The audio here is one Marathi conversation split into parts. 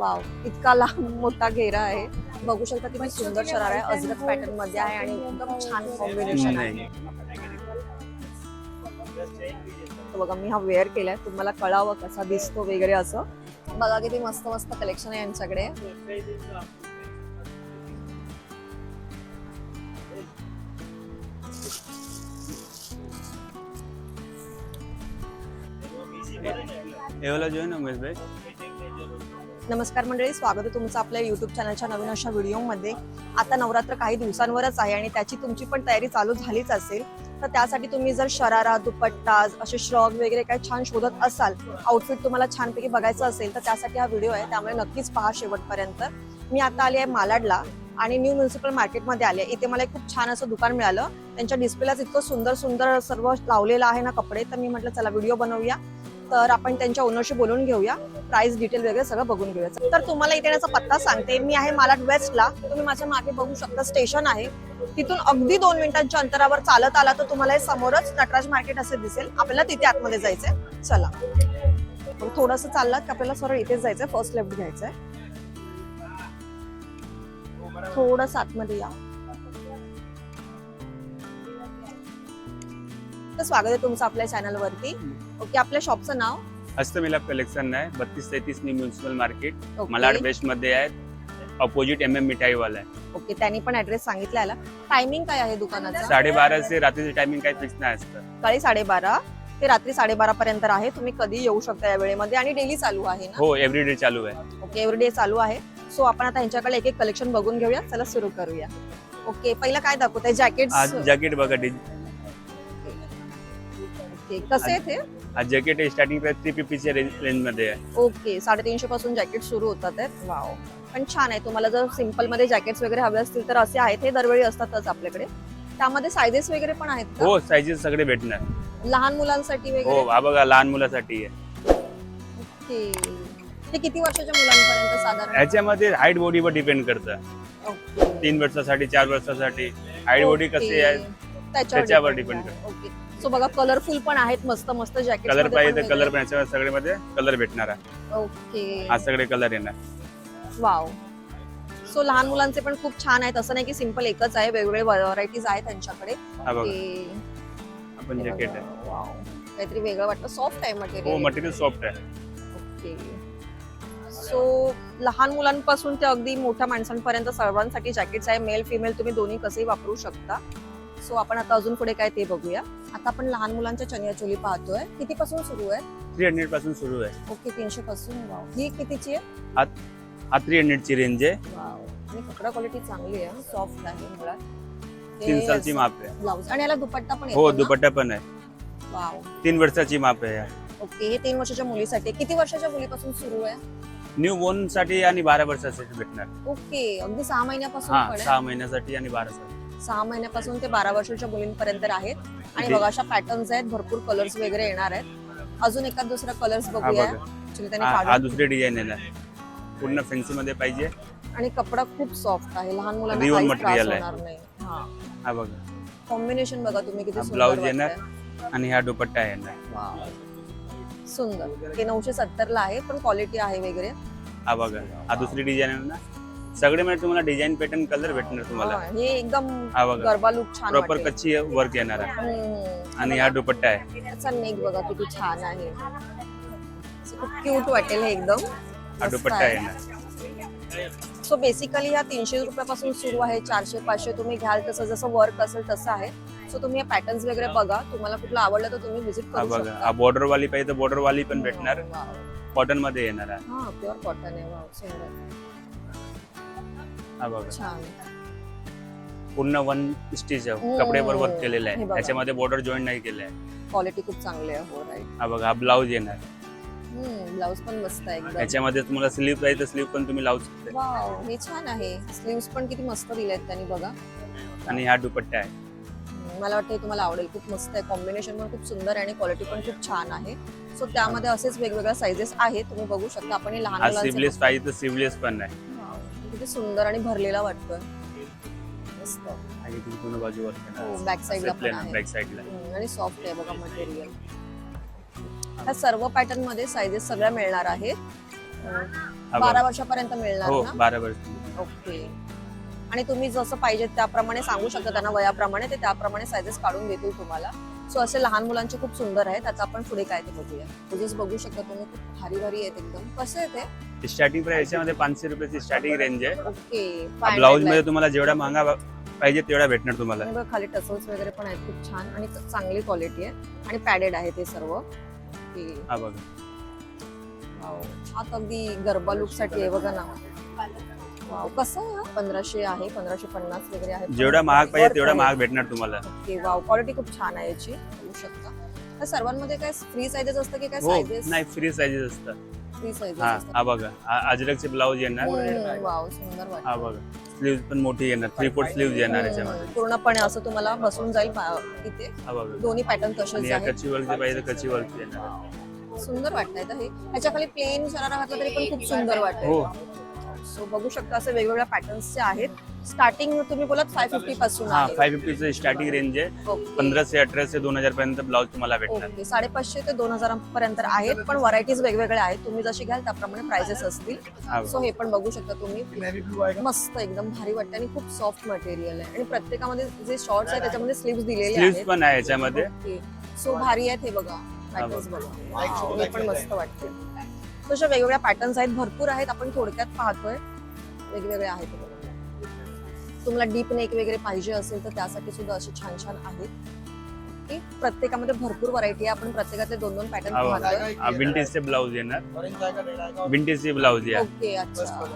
वाव इतका लांब मोठा घेरा आहे. बघू शकता किती सुंदर शरारा आहे. अजरक पॅटर्नमध्ये आहे आणि एकदम छान कॉम्बिनेशन आहे. बघा मी हा वेअर केलाय. तुम्हाला कळावं कसा दिसतो वगैरे असं. बघा किती मस्त मस्त कलेक्शन आहे यांच्याकडे. हे वाला जो आहे ना उमेश भाई नमस्कार मंडळी स्वागत आहे तुमचं आपल्या युट्यूब चॅनलच्या नवीन अशा व्हिडिओमध्ये आता नवरात्र काही दिवसांवरच आहे आणि त्याची तुमची पण तयारी चालू झालीच असेल. तर त्यासाठी तुम्ही जर शरारा दुपट्टा असे श्रग वगैरे काही छान शोधत असाल आउटफिट तुम्हाला छानपैकी बघायचं असेल तर त्यासाठी हा व्हिडिओ आहे. त्यामुळे नक्कीच पहा शेवटपर्यंत. मी आता आली आहे मालाडला आणि न्यू म्युन्सिपल मार्केटमध्ये आले इथे मला एक खूप छान असं दुकान मिळालं. त्यांच्या डिस्प्लेलाच इतकं सुंदर सुंदर सर्व लावलेलं आहे ना कपडे. तर मी म्हटलं चला व्हिडिओ बनवूया. तर आपण त्यांच्या ओनरशी बोलून घेऊया. प्राइस डिटेल वगैरे सगळं बघून घेऊया. तर तुम्हाला इथे येण्याचा पत्ता सांगते. मी आहे मालाड वेस्टला तुम्ही माझ्या मागे बघू शकता स्टेशन आहे. तिथून अगदी दोन मिनिटांच्या अंतरावर चालत आला तर तुम्हाला हे समोरच नटराज मार्केट असे दिसेल. आपल्याला तिथे आतमध्ये जायचंय. चला. थोडस चाललं की आपल्याला सरळ इथेच जायचंय. फर्स्ट लेफ्ट घ्यायचंय. थोडस आतमध्ये या. तर स्वागत आहे तुमचं आपल्या चॅनल वरती. ओके आपल्या शॉपचं नाव? हस्तमिलाप कलेक्शन आहे बत्तीस तेहतीस new municipal market okay. Malad वेस्टमध्ये आहे अपोजिट एम एम मिठाई वाला आहे. ओके त्यांनी पण ऍड्रेस सांगितलेला. टायमिंग काय आहे दुकानाचा? साडेबारा ते रात्रीचं टायमिंग काही फिक्स नाही असतं. सकाळी साडेबारा ते रात्री साडेबारा पर्यंत आहे. तुम्ही कधी येऊ शकता या वेळेमध्ये आणि डेली चालू आहे ना? हो एव्हरी डे चालू आहे. ओके एव्हरी चालू आहे. सो आपण आता यांच्याकडे एक एक कलेक्शन बघून घेऊया. चला सुरू करूया. ओके पहिलं काय दाखवत जॅकेट आज जॅकेट बघा डिज- ओके कसे आहेत हे? जॅकेट स्टार्टिंग थ्री फिफ्टीच्या रेंजमध्ये आहे. ओके साडेतीनशे पासून जॅकेट सुरू होतात आहेत. वाव पण छान आहे तुम्हाला जर सिंपलमध्ये जॅकेट्स वगैरे हवे असतील तर असे आहेत हे दरवेळी असतातच आपल्याकडे. त्यामध्ये सायझेस वगैरे पण आहेत का? हो साईजेस सगळे भेटणार. लहान मुलांसाठी हो वगैरे? हा बघा लहान मुलासाठी आहे. ओके. ते किती वर्षाच्या मुलांपर्यंत साधारण? ह्याच्यामध्ये हाईट बॉडीवर डिपेंड करतं. ओके. तीन वर्षासाठी चार वर्षासाठी. हाईट बॉडी कशी आहे त्याच्यावर त्याच्यावर depend depend आहे. ओके. सो बघा कलरफुल पण आहेत मस्त मस्त जॅकेट कलर पाहिजे कलर पण याच्यावर सगळे मध्ये कलर भेटणार आहे. ओके हा सगळे कलर येणार. वाव सो लहान मुलांचे पण खूप छान आहेत. असं नाही की सिंपल एकच आहे वेगवेगळे व्हरायटीज आहेत त्यांच्याकडे. आपण जॅकेट. आहे. वाव काहीतरी वेगळं वाटतं सॉफ्ट आहे हो मटेरियल मटेरियल सॉफ्ट आहे. ओके सो लहान मुलांपासून ते अगदी मोठ्या माणसांपर्यंत सर्वांसाठी जॅकेट्स आहे. मेल फिमेल तुम्ही दोन्ही कसेही वापरू शकता. सो आपण आता अजून पुढे काय ते बघूया. आता आपण लहान मुलांच्या चनिया चोली पाहतोय. कितीपासून सुरू आहे? थ्री हंड्रेडपासून सुरू आहे. ओके तीनशे पासून वाव. ही कितीची आहे? हा थ्री हंड्रेड ची रेंज आहे. वाव. आणि कपडा क्वालिटी चांगली आहे सॉफ्ट आहे मुळात. तीन सालची माप आहे. ब्लाऊज आणि याला दुपट्टा पण हो ना? दुपट्टा पण आहे. वाव. तीन वर्षाची माप आहे. ओके हे तीन वर्षाच्या मुलीसाठी. किती वर्षाच्या मुलीपासून सुरू आहे? न्यू बोर्नसाठी आणि बारा वर्षासाठी भेटणार. ओके अगदी सहा महिन्यापासून हा पण आहे. सहा महिन्यासाठी आणि बारा साठी सहा महिन्यापासून ते बारा वर्षाच्या मुलींपर्यंत आहेत. आणि बघा अशा पॅटर्न्स आहेत. भरपूर कलर्स वगैरे येणार आहेत. अजून एखाद दुसरा कलर्स बघूया. दुसरी डिझाईन येणार पूर्ण फॅन्सी मध्ये पाहिजे. आणि कपडा खूप सॉफ्ट आहे. लहान मुलांना त्रास. होणार नाही. हा. बघा. कॉम्बिनेशन बघा तुम्ही किती सुंदर ब्लाऊज येणार. आणि हा दुपट्टा येणार. सुंदर. हे नऊशे सत्तर ला आहे पण क्वालिटी आहे वगैरे. हा बघा. हा दुसरी डिझाईन आहे ना सगळे म्हणजे तुम्हाला डिझाईन पॅटर्न कलर भेटणार तुम्हाला. हा, हे एकदम हा गरबा लुक छान प्रॉपर वाटेल. कच्ची वर्क येणार आहे. हम्म. आणि हा दुपट्टा आहे. नेक बघा किती छान आहे. खूप क्यूट वाटेल हे एकदम. हा मस्त दुपट्टा आहे. येणार. सो बेसिकली ह्या तीनशे रुपयापासून सुरू आहे चारशे पाचशे. तुम्ही घ्याल तसं जसं वर्क असेल तसं आहे. सो तुम्ही पॅटर्न्स वगैरे बघा. तुम्हाला कुठलं आवडलं तर तुम्ही व्हिजिट हा करू बघा. शकता. हा बॉर्डर वाली पाहिजे तर बॉर्डर वाली पण भेटणार. कॉटनमध्ये येणार आहे. हा प्युअर कॉटन आहे. वाव सुंदर. हा बघा. छान. पूर्ण वन स्टिच हम्म. कपड्यावर वर्क केलेलं हे आहे बघा. त्याच्यामध्ये बॉर्डर जॉईन नाही केलं आहे. क्वालिटी खूप चांगली आहे. हो राईट हा बघा हा ब्लाऊज येणार. ब्लाऊज पण मस्त आहे एकदम. त्याच्यामध्ये तुम्हाला स्लीव पाहिजे तर स्लीव पण तुम्ही लावू शकता. वाव हे छान आहे. स्लीव्स पण किती मस्त दिले आहेत त्यांनी बघा. आणि हा दुपट्टा आहे. मला वाटतं हे तुम्हाला आवडेल. खूप मस्त आहे. कॉम्बिनेशन पण खूप सुंदर आहे आणि क्वालिटी पण खूप छान आहे. सो त्यामध्ये असेच वेगवेगळ्या साईजेस आहेत. तुम्ही बघू शकता. आपण हे लहान हा मुलांचे सिवलेस पाहिजे तर सिवलेस पण आहे. किती सुंदर आणि भरलेला वाटतोय. मस्त. आणि बाजू वर्क हो पण आहे बॅक साईडला हम्म, आणि सॉफ्ट आहे बघा मटेरियल ह्या सर्व पॅटर्नमध्ये साईजेस सगळ्या मिळणार आहेत. अं, हा बारा बघा. वर्षापर्यंत मिळणार हो ना? बारा वर्ष ओके. आणि तुम्ही जसं पाहिजे त्याप्रमाणे सांगू शकता त्यांना वयाप्रमाणे ते त्याप्रमाणे सायझेस काढून देतील तुम्हाला. सो असे लहान मुलांचे खूप सुंदर आहेत. आता आपण पुढे काय ते बघूया. तुझेच बघू शकता तुम्ही खूप भारी भारी आहेत एकदम. कसे आहे ते? स्टार्टिंग प्राइस याच्यामध्ये पाचशे रुपयाची स्टार्टिंग रेंज आहे. ओके ब्लाऊजमध्ये तुम्हाला जेवढा महागा पाहिजे तेवढा भेटणार तुम्हाला. बघ खाली टसल्स वगैरे पण आहेत खूप छान आणि चांगली क्वालिटी आहे. आणि पॅडेड आहे ते सर्व. ओके. हा बघा. वाव. हा अगदी गरबा लुकसाठी आहे बघा ना. वाव कसं आहे हा? पंधराशे आहे पंधराशे पन्नास वगैरे आहे. जेवढा महाग पाहिजे तेवढा. महाग भेटणार तुम्हाला. ओके वाव क्वालिटी खूप छान आहे याची. बघू शकता. सर्वांमध्ये काय फ्री साईजेस असतं की काय हो नाही फ्री साईजेस असतात फ्री हा असतात. हा बघा. हा अजरकचे ब्लाऊज येणार. हम्म, वाव सुंदर हा वाटतं बघा. स्लीव्ह पण मोठी येणार. थ्री फोर्थ स्लीव्ह येणार याच्यामध्ये. हम्म, पूर्णपणे असं तुम्हाला बसून जाईल इथे. हा बघा. दोन्ही पॅटर्न आणि तसेच या आहेत. कच्ची वर्क पाहिजे तर कच्ची वर्क येणार सुंदर वाटतंय तर हे. ह्याच्या खाली प्लेन शरारा घातला तरी पण खूप सुंदर वाटतंय. हो. सो बघू शकता असे वेगवेगळ्या पॅटर्न्सचे आहेत. स्टार्टिंग तुम्ही बोलत फाय फिफ्टी पासून हा आहे. फाय फिफ्टीचं स्टार्टिंग रेंज आहे. ओके. पंधराशे अठराशे दोन हजार पर्यंत ब्लाऊज तुम्हाला भेटणार. ओके साडेपाचशे ते दोन हजार पर्यंत आहेत पण व्हरायटीज वेगवेगळ्या आहेत. तुम्ही जशी घ्याल त्याप्रमाणे प्राइसेस असतील. हा. सो हे पण बघू शकता तुम्ही. मस्त एकदम भारी वाटतं आणि खूप सॉफ्ट मटेरियल आहे. आणि प्रत्येकामध्ये जे शॉर्ट्स आहेत त्याच्यामध्ये स्लीव्स दिलेले स्लीव्स आहेत. पण आहे याच्यामध्ये. सो भारी आहेत हे बघा. पॅटर्न्स बघा. Wow, हे पण मस्त वाटते तशा वेगवेगळ्या पॅटर्न्स आहेत. भरपूर आहेत. आपण थोडक्यात पाहतोय. वेगवेगळे आहेत. तुम्हाला डीप नेक वगैरे पाहिजे असेल तर त्यासाठी सुद्धा असे छान छान आहेत. प्रत्येकामध्ये भरपूर व्हरायटी आहे. आपण प्रत्येकातले दोन दोन पॅटर्न पाहतोय. विंटेजचे ब्लाऊज येणार. विंटेजचे ब्लाऊज या. ओके अच्छा.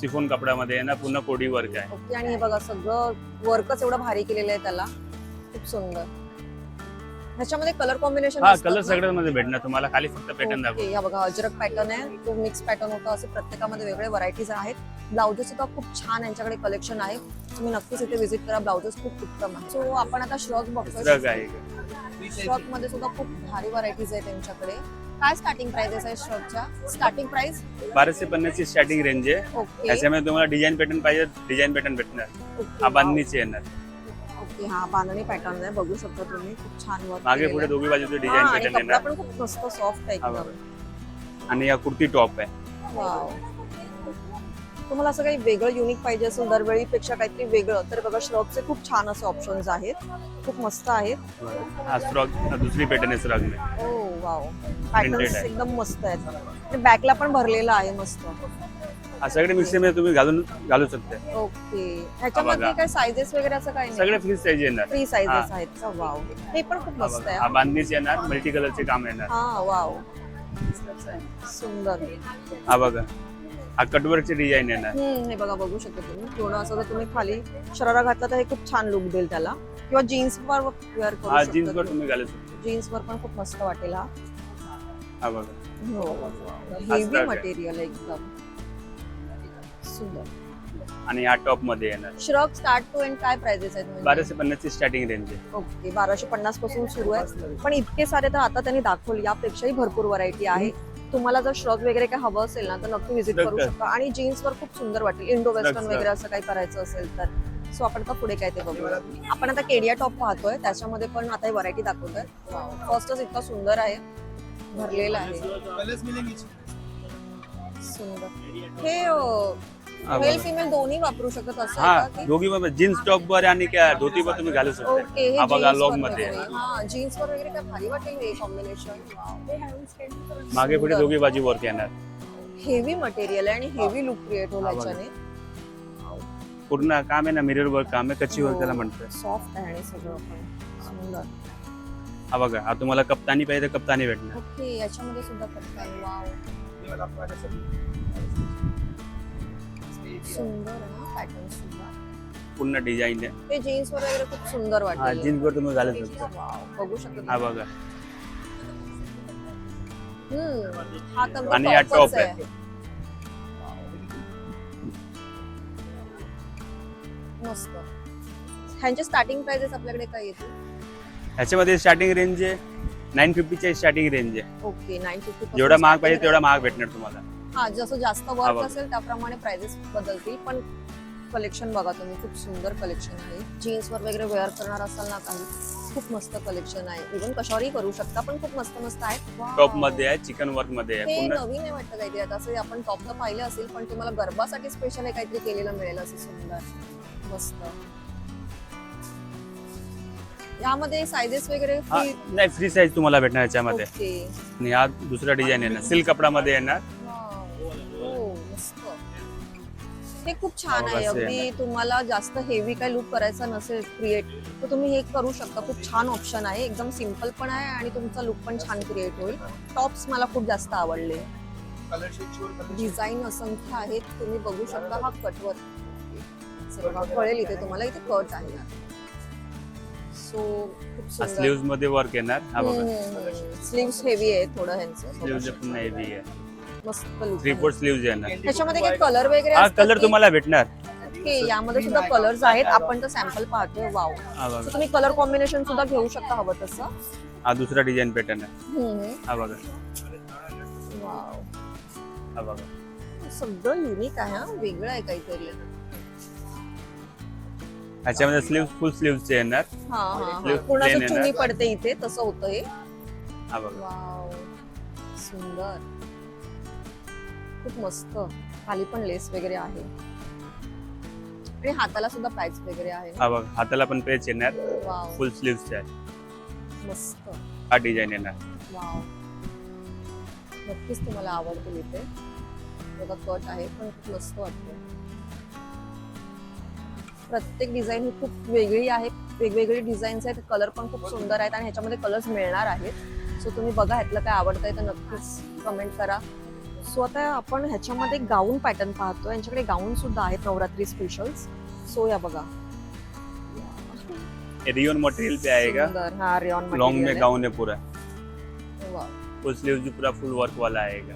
सिफोन कपड्यामध्ये येणार पुन्हा कोडी वर्क आहे. ओके आणि हे बघा सगळं वर्कच एवढं भारी केलेलं आहे त्याला. खूप सुंदर. ह्याच्यामध्ये कलर कॉम्बिनेशन हा कलर सगळ्यामध्ये भेटणार. तुम्हाला खाली फक्त पॅटर्न दाखव हा बघा अजरक पॅटर्न आहे. तो मिक्स पॅटर्न होता. असे प्रत्येकामध्ये वेगळे व्हरायटीज आहेत. ब्लाउजेस सुद्धा खूप छान यांच्याकडे कलेक्शन आहे. तुम्ही नक्कीच इथे व्हिजिट करा. ब्लाउजेस खूप उत्तम आहे सो आपण आता श्रग रग बघतोय आहे. श्रगमध्ये सुद्धा खूप भारी व्हरायटीज आहेत त्यांच्याकडे काय स्टार्टिंग प्राइसेस आहे श्रगच्या स्टार्टिंग प्राइस बाराशे पन्नासची स्टार्टिंग रेंज आहे. ओके त्याच्यामध्ये तुम्हाला डिझाईन पॅटर्न पाहिजे डिझाईन पॅटर्न भेटणार. हा बांधणीचे येणार. ओके हा बांधणी पॅटर्न आहे बघू शकता तुम्ही. खूप छान वर्क मागे पुढे दोघी बाजूचे डिझाईन आणि पॅटर्न कपडा येणार. पण खूप मस्त सॉफ्ट आहे हा एकदम. आणि या कुर्ती टॉप आहे. वाव. तुम्हाला असं काही वेगळं युनिक पाहिजे असेल दरवेळीपेक्षा काहीतरी वेगळं तर बघा श्रगचे खूप छान असे ऑप्शन्स आहेत. खूप मस्त आहेत. हा दुसरी पॅटर्न आहे ओ वाव. पॅटर्न्स आहे. एकदम मस्त आहेत. आणि बॅकला पण भरलेला आहे मस्त. हा सगळे मिक्समध्ये तुम्ही घालून घालू शकता. ओके. ह्याच्यामध्ये. काय सायझेस वगैरे असं काही नाही? सगळे फ्री साईज येणार. फ्री. आहेत. वाव हे पण खूप मस्त. आहे. हा बांधणीचे येणार मल्टी कलरचे काम येणार. हा वाव सुंदर. हा बघा. हा कटवर्कचे डिझाईन येणार. हे बघा बघू शकता तुम्ही. पूर्ण असं जर तुम्ही खाली शरारा घातला तर हे खूप छान लुक देईल त्याला. किंवा जीन्स वर वेअर हा करू जीन्स वर तुम्ही. घालू शकता. जीन्स वर पण खूप मस्त वाटेल हा. हा बघा. हो हेवी. मटेरियल एकदम. सुंदर. आणि हा टॉपमध्ये येणार. श्रग स्टार्ट टू एंड काय प्राइजेस आहेत म्हणजे? बाराशे पन्नासची स्टार्टिंग रेंज आहे. ओके बाराशे पन्नासपासून सुरू आहे. पण इतके सारे तर आता त्यांनी दाखवले यापेक्षाही भरपूर व्हरायटी आहे. तुम्हाला जर श्रग वगैरे काय हवं असेल ना तर नक्की व्हिजिट करू. शकता. आणि जीन्स वर खूप सुंदर वाटेल. Indo western. वगैरे असं काही करायचं असेल तर. सो आपण आता पुढे काय ते बघूया आपण आता केडिया टॉप पाहतोय. त्याच्यामध्ये पण आता ही व्हरायटी दाखवतोय. फर्स्टच इतका सुंदर आहे. भरलेला आहे. सुंदर. हे हा मेल बघा. फिमेल दोन्ही वापरू शकत हा का दोघी पण जीन्स टॉप वर आणि क्या धोती वर तुम्ही घालू शकता. हे हा बघा लॉंगमध्ये. वगैरे. हा जीन्स वर वगैरे काय भारी वाटेल हे कॉम्बिनेशन मागे पुढे दोघी बाजू वर्क येणार. हेवी मटेरियल आहे आणि हेवी लुक क्रिएट होईल हा बघा. याच्याने पूर्ण काम आहे ना मिरर वर्क काम आहे कच्ची वर्क हो. त्याला म्हणतात सॉफ्ट आहे आणि सगळं पण. सुंदर. हा बघा हा तुम्हाला कप्तानी पाहिजे तर कप्तानी भेटणार. ओके याच्यामध्ये सुद्धा कप्तान. वाव सुंदर आहे ना? पॅटर्न सुद्धा पूर्ण डिझाईन आहे. जीन्स वगैरे खूप सुंदर हा जीन्स वर तुम्ही घालू शकता. बघू शकता हा. बघा. हम्म हा तर आणि हा top आहे. मस्त. ह्यांचे स्टार्टिंग प्राइजेस आपल्याकडे काय येतील? ह्याच्यामध्ये स्टार्टिंग रेंज आहे. नाईन फिफ्टीच्या स्टार्टिंग रेंज आहे. ओके नाईन फिफ्टी जेवढा महाग पाहिजे तेवढा महाग भेटणार तुम्हाला. हा जसं जास्त वर्क. असेल त्याप्रमाणे प्राइजेस बदलतील. पण कलेक्शन बघा तुम्ही खूप सुंदर कलेक्शन आहे. जीन्स वर वगैरे वेअर करणार असाल ना काही खूप मस्त कलेक्शन आहे. इव्हन कशावरही करू शकता पण खूप मस्त मस्त Wow. टॉपमध्ये आहे चिकन वर्कमध्ये आहे. हे नवीन आहे वाटतं काहीतरी. आता असं आपण टॉप तर पाहिले असेल पण तुम्हाला गरबासाठी स्पेशल हे काहीतरी केलेलं मिळेल असं सुंदर. मस्त. यामध्ये सायझेस वगैरे नाही फ्री साईज तुम्हाला भेटणार याच्यामध्ये. आणि हा दुसरा डिझाईन येणार सिल्क कपडामध्ये येणार. हे खूप छान हो, आहे. अगदी. तुम्हाला जास्त हेवी काही लुक करायचा नसेल क्रिएट तर तुम्ही हे करू शकता. खूप छान ऑप्शन आहे. एकदम सिंपल पण आहे आणि तुमचा लुक पण छान क्रिएट होईल. टॉप्स मला खूप जास्त आवडले. डिझाईन असंख्य आहेत. तुम्ही बघू शकता हा कटवर कळेल इथे तुम्हाला. इथे कट आहे. सो स्लीव्हमध्ये वर्क येणार. हा स्लीव्स हेवी आहे थोडं ह्यांचं. स्लीव्ह हेवी आहे. मस्त लुक थ्री फोर स्लीव्ह येणार त्याच्यामध्ये काही कलर वगैरे हा असतात कलर की- तुम्हाला भेटणार. ओके यामध्ये सुद्धा कलर्स आहेत. आपण तर सॅम्पल पाहतोय. वाव हा बघा. तुम्ही कलर कॉम्बिनेशन सुद्धा घेऊ शकता हवं तसं. हा दुसरा डिझाईन पॅटर्न आहे. हम्म. हा बघा. वाव हा बघा. सगळं युनिक आहे हा. वेगळं आहे काहीतरी. ह्याच्यामध्ये स्लीव्ह फुल स्लीव्हचे येणार. हा हा हा. Sleeve पूर्ण plain असं आहे चुनी ना? पडते इथे? तसं होतं हे हा बघा. वाव सुंदर. खूप मस्त. खाली पण लेस वगैरे आहे. आणि हाताला सुद्धा पॅच वगैरे आहे. हा बघा हाताला पण पेच येणार. वाव फुल स्लीव्हचे आहे मस्त. हा डिझाईन येणार. वाव नक्कीच तुम्हाला आवडतील इथे. बघा कट आहे पण खूप मस्त वाटतं प्रत्येक डिझाईन ही खूप वेगळी आहे. वेगवेगळी डिझाईन्स आहेत. कलर पण खूप सुंदर आहेत आणि ह्याच्यामध्ये कलर्स मिळणार आहेत. सो तुम्ही बघा ह्यातलं काय आवडतंय तर नक्कीच कमेंट करा. सो आता आपण ह्याच्यामध्ये गाऊन पॅटर्न पाहतो. यांच्याकडे गाऊन सुद्धा आहेत नवरात्री स्पेशल्स सो या बघा. रियोन मटेरियल पे आएगा हा रेऑन लॉन्ग में गाउन है पूरा. फुल स्लीव जो पूरा फुल वर्क वाला आएगा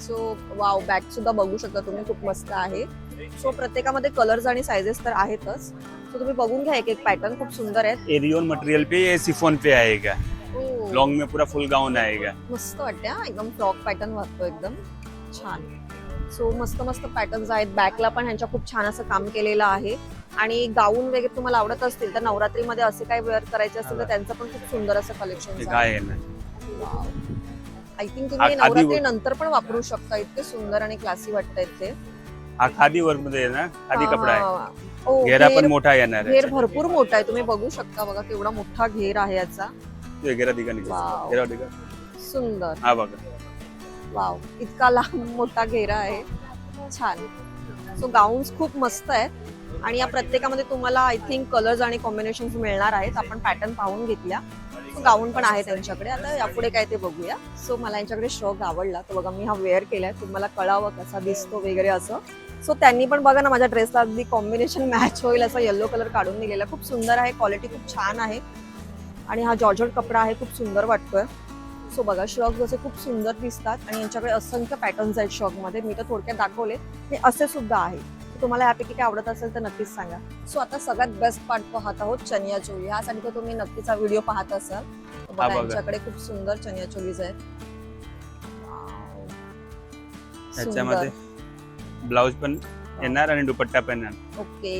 सो वाव बॅग सुद्धा बघू शकता तुम्ही. खूप मस्त आहे. सो प्रत्येकामध्ये कलर्स आणि सायझेस तर आहेतच. सो तुम्ही बघून घ्या एक एक पॅटर्न खूप सुंदर आहेत. एरियन मटेरियल पे ये सिफोन पे आएगा लॉन्ग में पूरा फुल गाउन आएगा। मस्त वाटते हा एकदम फ्रॉक पॅटर्न वाटतो एकदम. छान. सो मस्त मस्त पॅटर्न्स आहेत. बॅकला पण ह्यांच्या खूप छान असं काम केलेलं आहे. आणि गाऊन वगैरे तुम्हाला आवडत असतील तर नवरात्रीमध्ये असे काय वेअर करायचे असतील तर त्यांचं पण खूप सुंदर असं कलेक्शन काय आहे ना? आय थिंक तुम्ही आ- आधी नवरात्री नंतर पण वापरू शकता. इतके सुंदर आणि क्लासी वाटतायत ते. हा खादी वर्कमध्ये आहे ना? खादी हा, कपडा आहे. हा. ओ, घेरा पण मोठा येणार घेर आहे भरपूर मोठा आहे. तुम्ही बघू शकता बघा केवढा मोठा घेर आहे याचा. सुंदर. हा बघा. वाव. इतका लांब मोठा घेरा आहे. छान. सो गाऊन्स खूप मस्त आहेत. आणि या प्रत्येकामध्ये तुम्हाला आय थिंक कलर्स आणि कॉम्बिनेशन मिळणार आहेत. आपण पॅटर्न पाहून घेतल्या. सो गाऊन पण आहे त्यांच्याकडे. आता यापुढे काय ते बघूया. सो मला यांच्याकडे श्रग आवडला. तर बघा मी हा वेअर केलाय. तुम्हाला कळावं कसा दिसतो वगैरे असं. सो त्यांनी पण बघा ना माझ्या ड्रेसला अगदी कॉम्बिनेशन मॅच होईल असं येल्लो कलर काढून दिलेला. खूप सुंदर आहे. क्वालिटी खूप छान आहे. आणि हा जॉर्जट कपडा आहे खूप सुंदर वाटतोय. सो बघा श्रग जसे खूप सुंदर दिसतात आणि यांच्याकडे असंख्य पॅटर्न्स आहेत श्रगमध्ये मी तर थोडक्यात दाखवले. हे असे सुद्धा आहे तुम्हाला यापैकी काय आवडत असेल तर नक्कीच सांगा. सो आता सगळ्यात बेस्ट पार्ट पाहत आहोत चनिया चोली. ह्यासाठी तर तुम्ही नक्कीच हा व्हिडिओ पाहत असाल. बघा. यांच्याकडे खूप सुंदर चनिया चोलीज आहेत. त्याच्यामध्ये. ब्लाउज पण येणार आणि दुपट्टा पण येणार. ओके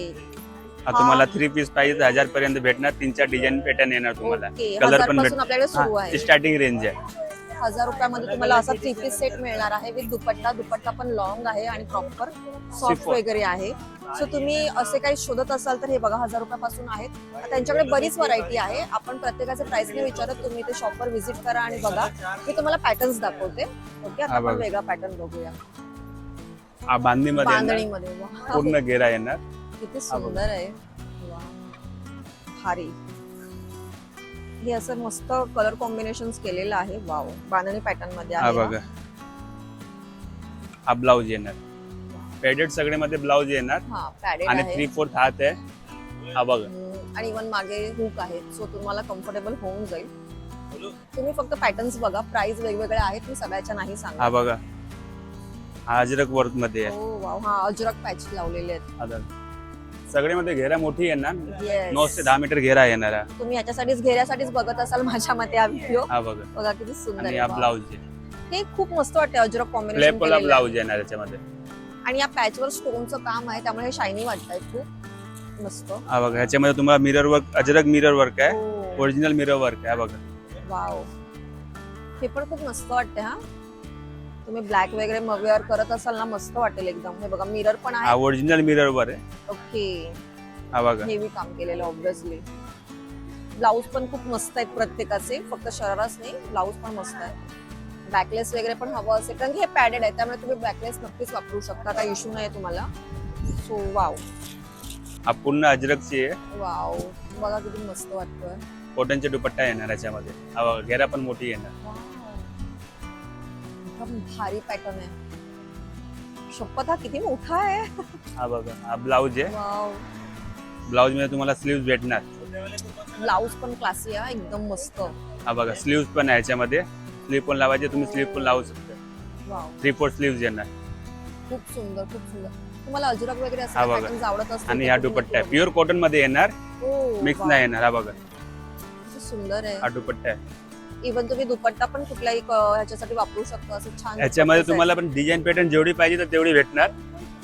हा तुम्हाला थ्री पीस पाहिजे तर हजार पर्यंत भेटणार. तीन चार डिझाईन पॅटर्न येणार तुम्हाला. ओके हजार पण आपल्याकडे सुरू आहे. स्टार्टिंग रेंज आहे. हजार रुपयामध्ये तुम्हाला असा थ्री पीस सेट मिळणार आहे विथ दुपट्टा. दुपट्टा पण लॉंग आहे आणि प्रॉपर सॉफ्ट Chiffon. वगैरे आहे. सो तुम्ही असे काही शोधत असाल तर हे बघा हजार रुपयापासून आहेत त्यांच्याकडे बरीच व्हरायटी आहे. आपण प्रत्येकाचे प्राइस नाही विचारत. तुम्ही ते शॉपवर व्हिजिट करा आणि बघा. मी तुम्हाला पॅटर्न्स दाखवते. ओके आता हा आपण. वेगळा पॅटर्न बघूया. हा बांधणीमध्ये येणार. बांधणीमध्ये. पूर्ण घेरा येणार. किती हा. सुंदर आहे. भारी. हे असं मस्त कलर कॉम्बिनेशन केलेलं आहे. वाव. बांधणी पॅटर्नमध्ये हा आहे हा. बघा. हा ब्लाउज येणार. पॅडेड सगळे मध्ये ब्लाउज येणार. हा पॅडेड आणि आहे. थ्री फोर्थ हात आहे. हा बघा. आणि इवन मागे हुक आहेत सो तुम्हाला कम्फर्टेबल होऊन जाईल. तुम्ही फक्त पॅटर्न्स बघा. प्राइस वेगवेगळे आहेत. मी सगळ्याच्या नाही हा सांगा बघा. हा अजरक वर्कमध्ये आहे. हो वाव. हा अजरक पॅच लावलेले आहेत. आता सगळे मध्ये घेरा मोठी येणार. नऊ ते दहा मीटर घेरा येणार हा. तुम्ही याच्यासाठीच घेऱ्यासाठीच बघत असाल माझ्या मते हा व्हिडिओ हा बघा. बघा किती सुंदर आणि आहे हा आहे. हे खूप मस्त वाटते अजरक कॉम्बिनेशन फ्लॅपवाला ब्लाउज येणार याच्यामध्ये. आणि या पॅचवर स्टोनचं काम आहे त्यामुळे हे शायनी वाटतंय खूप. मस्त. हा बघा. ह्याच्यामध्ये तुम्हाला mirror work ajrak mirror work आहे. ओरिजिनल मिरर वर्क आहे बघा. वाव हे पण खूप मस्त वाटते हा. तुम्ही ब्लॅक वगैरे मग वेअर करत असाल ना मस्त वाटेल एकदम. हे बघा मिरर पण हा आहे ओरिजिनल मिरर वर आहे. ओके. हा बघा. हेवी काम केलेलं ऑब्विसली ब्लाऊज पण खूप मस्त आहेत प्रत्येकाचे फक्त शराराच नाही ब्लाऊज पण मस्त आहे. बॅकलेस वगैरे पण हवं असेल कारण की हे पॅडेड आहे त्यामुळे तुम्ही बॅकलेस नक्कीच वापरू शकता. काही इश्यू नाही तुम्हाला. सो वाव हा पूर्ण अजरकची आहे. वाव बघा किती मस्त वाटतोय. कॉटनचे दुपट्टा येणार याच्यामध्ये. हा बघा घेरा पण मोठी येणार. वाव. एकदम भारी पॅटर्न आहे शपथ हा किती मोठा आहे। हा बघा हा ब्लाऊज आहे. वाव ब्लाऊजमध्ये तुम्हाला स्लीव्ह भेटणार. ब्लाऊज पण क्लासी आहे एकदम मस्त. हा बघा स्लीव्ह पण आहे याच्यामध्ये. स्लीव्ह पण लावायचे तुम्ही स्लीव्ह पण लावू शकता. वाव थ्री फोर स्लीव्ह येणार. खूप सुंदर खूप सुंदर. तुम्हाला अजरक वगैरे हा असं बघा. आवडत असतील आणि हा दुपट्टा आहे. प्युअर कॉटनमध्ये येणार. हो, मिक्स वाव. नाही येणार हा बघा. सुंदर हा आहे दुपट्टा आहे. इव्हन तुम्ही दुपट्टा पण कुठल्याही ह्याच्यासाठी वापरू शकता. असं छान याच्यामध्ये तुम्हाला पण डिझाईन पॅटर्न जेवढी पाहिजे तर तेवढी भेटणार.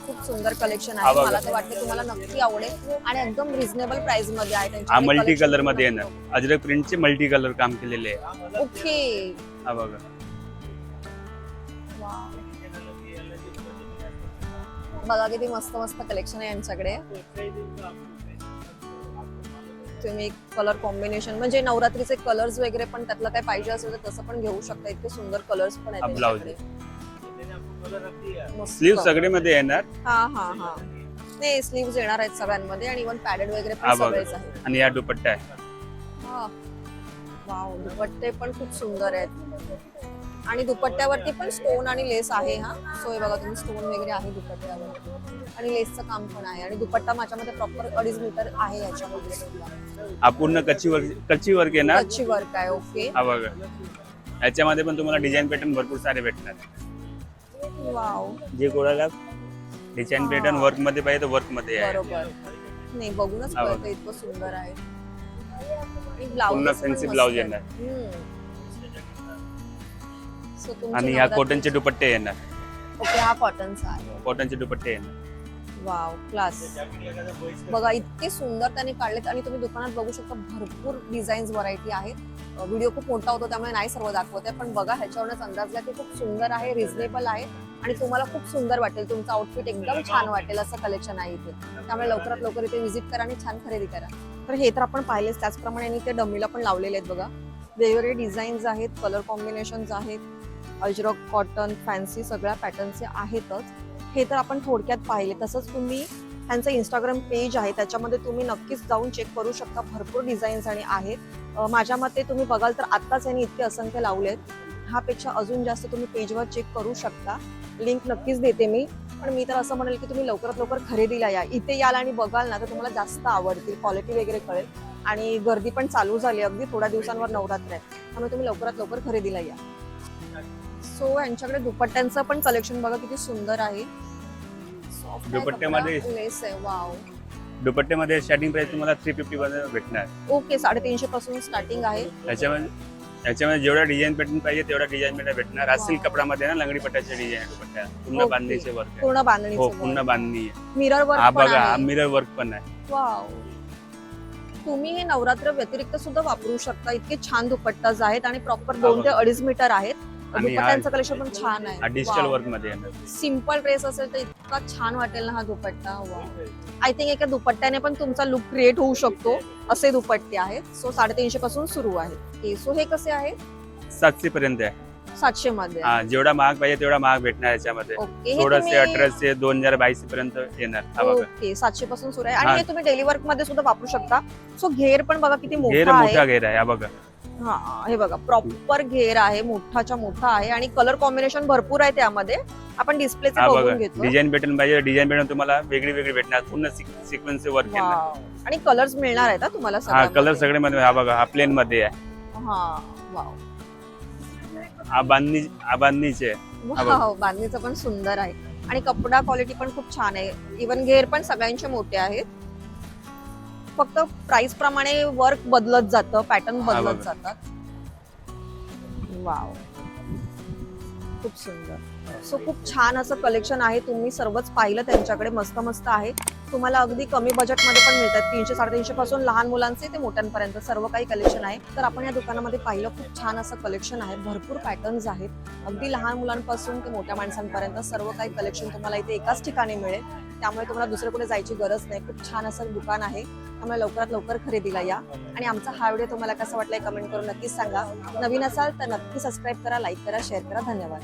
खूप सुंदर कलेक्शन आहे. मला तर वाटतं तुम्हाला नक्की आवडेल. आणि एकदम रिझनेबल प्राइसमध्ये आहे मल्टी कलरमध्ये येणार. अजरक प्रिंटचे मल्टी कलर काम केलेले आहे. ओके हा बघा. बघा किती मस्त मस्त कलेक्शन आहे यांच्याकडे. तुम्ही कलर कॉम्बिनेशन म्हणजे नवरात्रीचे कलर्स वगैरे पण त्यातलं काय पाहिजे असेल तर तसं पण घेऊ शकता. इतके सुंदर कलर्स पण हा आहेत blouse त्यांच्याकडे. मस्त. स्लीव्ह सगळे मध्ये येणार. हा हा हा. नाही स्लीव्ह येणार आहेत सगळ्यांमध्ये आणि इव्हन पॅडेड वगैरे हा पण बघा. सगळेच आहेत. आणि हा दुपट्टा आहे हा. वाव दुपट्टे पण खूप सुंदर आहेत. आणि दुपट्ट्यावरती पण स्टोन आणि लेस आहे हा. सो हे बघा तुम्ही स्टोन वगैरे आहे दुपट्ट्यावर आणि लेसचं काम पण आहे आणि दुपट्टा माझ्यामध्ये प्रॉपर अडीच मीटर आहे याच्यामध्ये. सुद्धा. हा पूर्ण कच्ची वर्क कच्ची वर्क येणार कच्ची वर्क आहे ओके हा बघा. याच्यामध्ये पण तुम्हाला डिझाईन पॅटर्न भरपूर सारे भेटणार. वाव जे कोणाला डिझाईन. पॅटर्न वर्कमध्ये पाहिजे तर वर्कमध्ये आहे. बरोबर. नाही बघूनच हा बघा. इतकं सुंदर आहे. आणि पूर्ण ब्लाऊज फॅन्सी ब्लाऊज येणार. आणि ह्या कॉटनचे दुपट्टे येणार. ओके हा कॉटनचा आहे. कॉटनचे दुपट्टे येणार. वाव क्लास बघा इतके सुंदर त्याने काढलेत आणि तुम्ही दुकानात बघू शकता भरपूर डिझाईन्स व्हरायटी आहेत. व्हिडिओ खूप मोठा होतो त्यामुळे नाही सर्व दाखवते पण बघा ह्याच्यावरच अंदाज घ्या की खूप सुंदर आहे रिझनेबल आहे आणि तुम्हाला खूप सुंदर वाटेल. तुमचं आउटफिट एकदम छान वाटेल असं कलेक्शन आहे इथे. त्यामुळे लवकरात लवकर इथे व्हिजिट करा आणि छान खरेदी करा. तर हे तर आपण पाहिलेच त्याचप्रमाणे इथे ते डमीला पण लावलेले आहेत बघा. वेगवेगळे डिझाईन्स आहेत कलर कॉम्बिनेशन्स आहेत अजरक कॉटन फॅन्सी सगळ्या पॅटर्नचे आहेतच. हे तर आपण थोडक्यात पाहिले. तसंच तुम्ही त्यांचं इंस्टाग्राम पेज आहे त्याच्यामध्ये तुम्ही नक्कीच जाऊन चेक करू शकता. भरपूर डिझाईन्स आणि आहेत. माझ्या मते तुम्ही बघाल तर आत्ताच यांनी इतके असंख्य लावलेत ह्यापेक्षा अजून जास्त तुम्ही पेजवर चेक करू शकता. लिंक नक्कीच देते मी. पण मी तर असं म्हणेल की तुम्ही लवकरात लवकर खरेदीला या. इथे याल आणि बघाल ना तर तुम्हाला जास्त आवडतील. क्वालिटी वगैरे कळेल. आणि गर्दी पण चालू झाली अगदी थोड्या दिवसांवर नवरात्र आहे. त्यामुळे तुम्ही लवकरात लवकर खरेदीला या. सो यांच्याकडे दुपट्ट्यांचं पण कलेक्शन बघा किती सुंदर आहे. दुपट्ट्यामध्ये- लेस आहे. वाव दुपट्ट्यामध्ये स्टार्टिंग प्राइस तुम्हाला थ्री फिफ्टी मध्ये भेटणार. ओके साडेतीनशे पासून स्टार्टिंग आहे. याच्यामध्ये याच्यामध्ये जेवढा डिझाईन पॅटर्न पाहिजे तेवढा डिझाईन पॅटर्न भेटणार. हा सिल्क Wow. कपडामध्ये ना लंगडी पट्ट्याचे डिझाईन आहे दुपट्ट्या. पूर्ण Okay. बांधणीचे वर्क आहे. पूर्ण हो बांधणीचं पूर्ण बांधणी आहे. मिरर हा वर्क पण बघा हा आहे. मिरर वर्क पण आहे. वाव तुम्ही हे नवरात्र व्यतिरिक्त सुद्धा वापरू शकता. इतके छान दुपट्टाज आहेत आणि प्रॉपर दोन ते. अडीच मीटर आहेत. आणि हा- दुपट्ट्यांचं कलेक्शन पण छान हा आहे डिजिटल वर्कमध्ये सिंपल ड्रेस असेल तर इतका छान वाटेल ना हा दुपट्टा? आय थिंक एका दुपट्ट्याने पण तुमचा लुक क्रिएट होऊ शकतो असे दुपट्टे आहेत. सो साडेतीनशे पासून सुरू आहे सो हे कसे आहेत? सातशे पर्यंत आहे. सातशे मध्ये हा जेवढा महाग पाहिजे तेवढा महाग भेटणार याच्यामध्ये. सोळाशे अठराशे दोन हजार बावीस पर्यंत येणार. हा ओके सातशे पासून सुरू आहे. आणि हे. तुम्ही डेली वर्कमध्ये सुद्धा वापरू शकता. सो घेर पण बघा किती मोठा आहे मोठा घेर आहे. बघा. हा हे बघा प्रॉपर घेर आहे मोठाच्या मोठा आहे आणि कलर कॉम्बिनेशन भरपूर आहे त्यामध्ये. आपण हा बघा. घेतो. डिझाईन पॅटर्न पाहिजे डिझाईन पॅटर्न तुम्हाला वेगळी वेगळी भेटणार. पूर्ण सिक्वेन्स वर्क. आणि कलर्स मिळणार आहेत तुम्हाला हा. कलर सगळे मध्ये हा बघा हा प्लेन मध्ये आहे. हा वाव हा बांधणी हा बांधणीचे बांधणीचं पण सुंदर आहे. आणि कपडा क्वालिटी पण खूप छान आहे. इवन घेर पण सगळ्यांचे मोठे आहेत. फक्त प्राइस प्रमाणे वर्क बदलत जातं पॅटर्न बदलत बघा. जातात. वाव खूप सुंदर. सो खूप छान असं कलेक्शन आहे. तुम्ही सर्वच पाहिलं त्यांच्याकडे मस्त मस्त आहे. तुम्हाला अगदी कमी बजेटमध्ये पण मिळतात. तीनशे साडेतीनशे पासून लहान मुलांचे ते मोठ्यांपर्यंत सर्व काही कलेक्शन आहे. तर आपण या दुकानामध्ये पाहिलं खूप छान असं कलेक्शन आहे. भरपूर पॅटर्न्स आहेत. अगदी लहान मुलांपासून ते मोठ्या माणसांपर्यंत सर्व काही कलेक्शन तुम्हाला इथे एकाच ठिकाणी मिळेल. त्यामुळे तुम्हाला दुसरे कुठे जायची गरज नाही. खूप छान असं दुकान आहे. त्यामुळे लवकरात लवकर खरेदीला या. आणि आमचा हा व्हिडिओ तुम्हाला कसा वाटलाय कमेंट करून नक्कीच सांगा. नवीन असाल तर नक्की सबस्क्राईब करा लाईक करा शेअर करा. धन्यवाद.